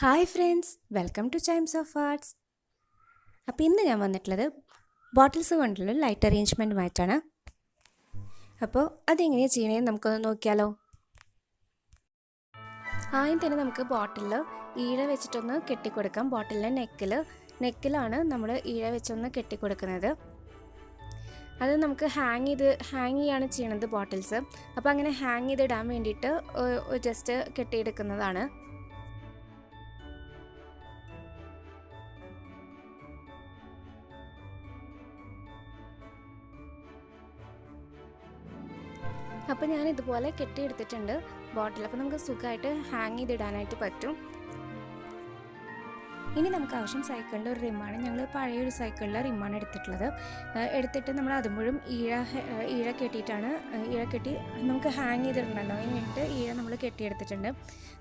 Hi friends welcome to chimes of arts അപ്പോൾ ഇന്ന് ഞാൻ വന്നിട്ടുള്ളത് ബോട്ടിൽസ് കൊണ്ടുള്ള ലൈറ്റ് അറേഞ്ച്മെന്റുമായിട്ടാണ് അപ്പോൾ അതെങ്ങനെയാണ് ചെയ്യണേന്ന് നമുക്കൊന്ന് നോക്കിയാലോ. ആദ്യം തന്നെ നമുക്ക് ബോട്ടിലിൽ ഈഴ വെച്ചിട്ടൊന്ന് കെട്ടിക്കൊടുക്കാം. ബോട്ടിലിന്റെ നെക്കിൽ നെക്കിലാണ് നമ്മൾ ഈഴ വെച്ചൊന്ന് കെട്ടിക്കൊടുക്കുന്നത്. അത് നമുക്ക് ഹാങ് ചെയ്ത് ഹാങ് ചെയ്യാണ് ചെയ്യണത് ബോട്ടിൽസ് അപ്പോൾ അങ്ങനെ ഹാങ് ചെയ്തിടാൻ വേണ്ടിയിട്ട് ജസ്റ്റ് കെട്ടിയെടുക്കുന്നതാണ്. അപ്പോൾ ഞാൻ ഇതുപോലെ കെട്ടിയെടുത്തിട്ടുണ്ട് ബോട്ടിൽ. അപ്പോൾ നമുക്ക് സുഖമായിട്ട് ഹാങ് ചെയ്തിടാനായിട്ട് പറ്റും. ഇനി നമുക്ക് ആവശ്യം സൈക്കിളിന്റെ ഒരു റിമ്മാണ് ഞങ്ങൾ പഴയ ഒരു സൈക്കിളിലെ റിമ്മാണ് എടുത്തിട്ടുള്ളത്. എടുത്തിട്ട് നമ്മൾ അതുമ്പോഴും ഈഴ ഈഴ കെട്ടിയിട്ടാണ് ഈഴ കെട്ടി നമുക്ക് ഹാങ് ചെയ്തിട്ടുണ്ടല്ലോ. എന്നിട്ട് ഈഴ നമ്മൾ കെട്ടിയെടുത്തിട്ടുണ്ട്.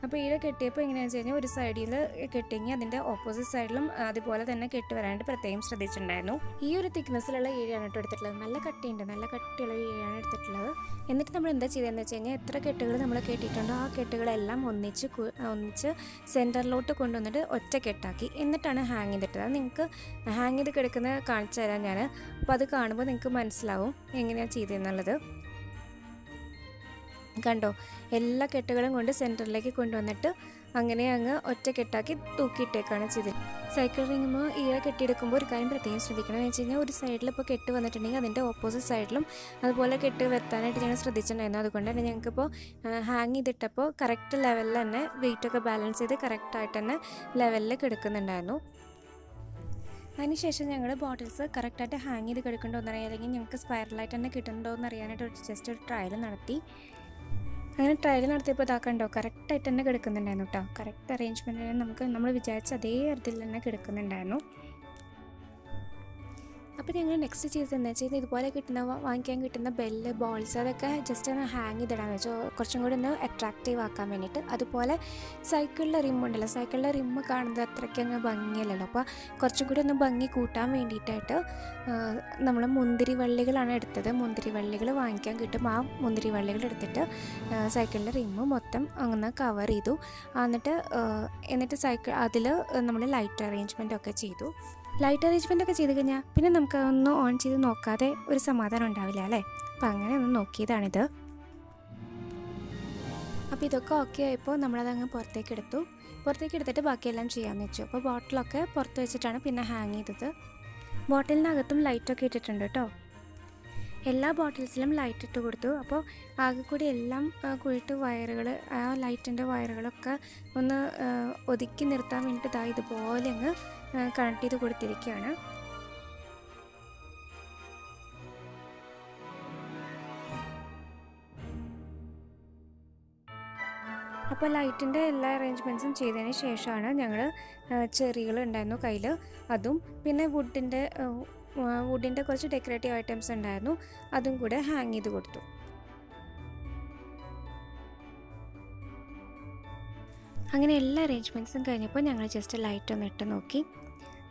അപ്പോൾ ഈഴ കെട്ടിയപ്പോൾ എങ്ങനെയാണെന്ന് വെച്ച് കഴിഞ്ഞാൽ ഒരു സൈഡിൽ കെട്ടിങ്ങി അതിന്റെ ഓപ്പോസിറ്റ് സൈഡിലും അതുപോലെ തന്നെ കെട്ടി വരാനായിട്ട് പ്രത്യേകം ശ്രദ്ധിച്ചിട്ടുണ്ടായിരുന്നു. ഈ ഒരു തിക്നെസ്സിലുള്ള ഈഴയാണ് കേട്ടോ എടുത്തിട്ടുള്ളത്. നല്ല കട്ടിയുണ്ട്. നല്ല കട്ടിയുള്ള ഈഴയാണ് എടുത്തിട്ടുള്ളത്. എന്നിട്ട് നമ്മൾ എന്താ ചെയ്തതെന്ന് വെച്ച് കഴിഞ്ഞാൽ എത്ര കെട്ടുകൾ നമ്മൾ കെട്ടിയിട്ടുണ്ടോ ആ കെട്ടുകളെല്ലാം ഒന്നിച്ച് ഒന്നിച്ച് സെന്ററിലോട്ട് കൊണ്ടുവന്നിട്ട് ഒറ്റ കെട്ടാക്കി. എന്നിട്ടാണ് ഹാങ് ചെയ്തിട്ടത്. അത് നിങ്ങൾക്ക് ഹാങ് ചെയ്ത് കിടക്കുന്നത് കാണിച്ചു തരാം ഞാൻ അപ്പോൾ അത് കാണുമ്പോൾ നിങ്ങൾക്ക് മനസ്സിലാവും എങ്ങനെയാണ് ചെയ്തതെന്നുള്ളത്. കണ്ടോ? എല്ലാ കെട്ടുകളും കൊണ്ട് സെന്ററിലേക്ക് കൊണ്ടുവന്നിട്ട് അങ്ങനെ അങ്ങ് ഒറ്റ കെട്ടാക്കി തൂക്കിയിട്ടേക്കാണ് ചെയ്തത്. സൈക്കിൾ റിങ്ങുമ്പോൾ ഈഴ കെട്ടിയെടുക്കുമ്പോൾ ഒരു കാര്യം പ്രത്യേകം ശ്രദ്ധിക്കണം. എന്ന് വെച്ച് കഴിഞ്ഞാൽ ഒരു സൈഡിൽ ഇപ്പോൾ കെട്ട് വന്നിട്ടുണ്ടെങ്കിൽ അതിന്റെ ഓപ്പോസിറ്റ് സൈഡിലും അതുപോലെ കെട്ട് വെത്താനായിട്ട് ഞാൻ ശ്രദ്ധിച്ചിട്ടുണ്ടായിരുന്നു. അതുകൊണ്ട് തന്നെ ഞങ്ങൾക്കിപ്പോൾ ഹാങ് ചെയ്തിട്ടപ്പോൾ കറക്റ്റ് ലെവലിൽ തന്നെ വെയിറ്റ് ഒക്കെ ബാലൻസ് ചെയ്ത് കറക്റ്റായിട്ട് തന്നെ ലെവലിൽ കിടക്കുന്നുണ്ടായിരുന്നു. അതിനുശേഷം ഞങ്ങൾ ബോട്ടിൽസ് കറക്റ്റായിട്ട് ഹാങ് ചെയ്ത് കിടക്കുന്നുണ്ടോ എന്നറിയാം അല്ലെങ്കിൽ ഞങ്ങൾക്ക് സ്പൈറലായിട്ട് തന്നെ കിട്ടുന്നുണ്ടോ എന്ന് അറിയാനായിട്ട് ഒരു ജസ്റ്റ് ഒരു ട്രയൽ നടത്തി. അങ്ങനെ ട്രയൽ നടത്തിയപ്പോൾ ഇതാക്കണ്ടോ കറക്റ്റായിട്ട് തന്നെ കിടക്കുന്നുണ്ടായിരുന്നു കേട്ടോ കറക്റ്റ് അറേഞ്ച്മെന്റിന് നമുക്ക് നമ്മൾ വിചാരിച്ച അതേ അർത്ഥത്തിൽ തന്നെ കിടക്കുന്നുണ്ടായിരുന്നു. അപ്പോൾ ഞങ്ങൾ നെക്സ്റ്റ് ചെയ്തതെന്ന് വെച്ചാൽ ഇതുപോലെ കിട്ടുന്ന വാങ്ങിക്കാൻ കിട്ടുന്ന ബെല്ല് ബോൾസ് അതൊക്കെ ജസ്റ്റ് ഒന്ന് ഹാങ് ചെയ്തിടാന്ന് വെച്ചോ. കുറച്ചും കൂടി ഒന്ന് അട്രാക്റ്റീവ് ആക്കാൻ വേണ്ടിയിട്ട് അതുപോലെ സൈക്കിളിലെ ഉണ്ടല്ലോ. സൈക്കിളിലെ റിമ്മ് കാണുന്നത് അത്രയ്ക്ക് അങ്ങ് ഭംഗിയല്ലല്ലോ. അപ്പോൾ കുറച്ചും കൂടി ഒന്ന് ഭംഗി കൂട്ടാൻ വേണ്ടിയിട്ടായിട്ട് നമ്മൾ മുന്തിരി വള്ളികളാണ് എടുത്തത്. മുന്തിരി വള്ളികൾ വാങ്ങിക്കാൻ കിട്ടും. ആ മുന്തിരി വള്ളികൾ എടുത്തിട്ട് സൈക്കിളിന്റെ റിമ്മ് മൊത്തം അങ്ങനെ കവർ ചെയ്തു. എന്നിട്ട് എന്നിട്ട് സൈക്കിൾ അതിൽ നമ്മൾ ലൈറ്റ് അറേഞ്ച്മെന്റ് ഒക്കെ ചെയ്തു. ലൈറ്റ് അറേഞ്ച്മെന്റ് ഒക്കെ ചെയ്ത് കഴിഞ്ഞാൽ പിന്നെ നമുക്ക് ഒന്ന് ഓൺ ചെയ്ത് നോക്കാതെ ഒരു സമാധാനം ഉണ്ടാവില്ല അല്ലേ? അപ്പം അങ്ങനെ ഒന്ന് നോക്കിയതാണിത്. അപ്പോൾ ഇതൊക്കെ ഓക്കെ ആയപ്പോൾ നമ്മളതങ്ങ് പുറത്തേക്ക് എടുത്തു. പുറത്തേക്ക് എടുത്തിട്ട് ബാക്കിയെല്ലാം ചെയ്യാമെന്ന് വെച്ചു. അപ്പോൾ ബോട്ടിലൊക്കെ പുറത്ത് വെച്ചിട്ടാണ് പിന്നെ ഹാങ് ചെയ്തത്. ബോട്ടിലിനകത്തും ലൈറ്റൊക്കെ ഇട്ടിട്ടുണ്ട് കേട്ടോ. എല്ലാ ബോട്ടിൽസിലും ലൈറ്റ് ഇട്ട് കൊടുത്തു. അപ്പോൾ ആകെ കൂടി എല്ലാം കുഴിട്ട് വയറുകൾ ആ ലൈറ്റിന്റെ വയറുകളൊക്കെ ഒന്ന് ഒതുക്കി നിർത്താൻ വേണ്ടിയിട്ട് ഇതാ ഇതുപോലെ അങ്ങ് കണക്ട് ചെയ്ത് കൊടുത്തിരിക്കുകയാണ്. അപ്പോൾ ലൈറ്റിന്റെ എല്ലാ അറേഞ്ച്മെന്റ്സും ചെയ്തതിന് ശേഷമാണ് ഞങ്ങൾ ചെറികൾ ഉണ്ടായിരുന്നു കയ്യിൽ അതും പിന്നെ വുഡിന്റെ വുഡിന്റെ കുറച്ച് ഡെക്കറേറ്റീവ് ഐറ്റംസ് ഉണ്ടായിരുന്നു. അതും കൂടെ ഹാങ് ചെയ്ത് കൊടുത്തു. അങ്ങനെ എല്ലാ അറേഞ്ച്മെന്റ്സും കഴിഞ്ഞപ്പോൾ ഞങ്ങൾ ജസ്റ്റ് ലൈറ്റ് ഒന്ന് ഇട്ട് നോക്കി.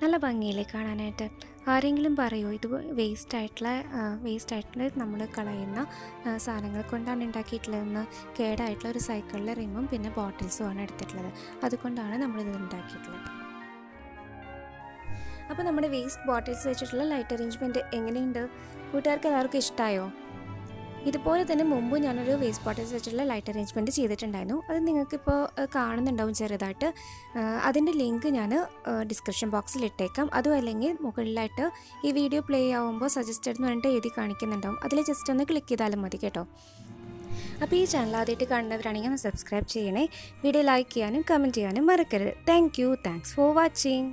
നല്ല ഭംഗിയില്ലേ കാണാനായിട്ട്. ആരെങ്കിലും പറയുമോ ഇത് വേസ്റ്റ് ആയിട്ടുള്ള വേസ്റ്റ് ആയിട്ടുള്ള നമ്മൾ കളയുന്ന സാധനങ്ങൾ കൊണ്ടാണ് ഉണ്ടാക്കിയിട്ടുള്ളതെന്ന്? കേടായിട്ടുള്ള ഒരു സൈക്കിളിലെ റിമും പിന്നെ ബോട്ടിൽസും ആണ് എടുത്തിട്ടുള്ളത്. അതുകൊണ്ടാണ് നമ്മളിത് ഉണ്ടാക്കിയിട്ടുള്ളത്. അപ്പോൾ നമ്മുടെ വേസ്റ്റ് ബോട്ടിൽസ് വെച്ചിട്ടുള്ള ലൈറ്റ് അറേഞ്ച്മെന്റ് എങ്ങനെയുണ്ട്? കൂട്ടുകാർക്ക് എല്ലാവർക്കും ഇഷ്ടമായോ ഇതുപോലെ തന്നെ മുമ്പ് ഞാനൊരു വേസ്റ്റ് ബോട്ടിൽസ് വെച്ചിട്ടുള്ള ലൈറ്റ് അറേഞ്ച്മെന്റ് ചെയ്തിട്ടുണ്ടായിരുന്നു. അത് നിങ്ങൾക്കിപ്പോൾ കാണുന്നുണ്ടാവും ചെറുതായിട്ട്. അതിന്റെ ലിങ്ക് ഞാൻ ഡിസ്ക്രിപ്ഷൻ ബോക്സിൽ ഇട്ടേക്കാം. അതും അല്ലെങ്കിൽ മുകളിലായിട്ട് ഈ വീഡിയോ പ്ലേ ആവുമ്പോൾ സജസ്റ്റഡ് എന്ന് പറഞ്ഞിട്ട് എഴുതി കാണിക്കുന്നുണ്ടാവും. അതിൽ ജസ്റ്റ് ഒന്ന് ക്ലിക്ക് ചെയ്താലും മതി കേട്ടോ. അപ്പോൾ ഈ ചാനൽ ആദ്യമായിട്ട് കാണുന്നവരാണെങ്കിൽ ഒന്ന് സബ്സ്ക്രൈബ് ചെയ്യണേ. വീഡിയോ ലൈക്ക് ചെയ്യാനും കമന്റ് ചെയ്യാനും മറക്കരുത്. Thank you thanks for watching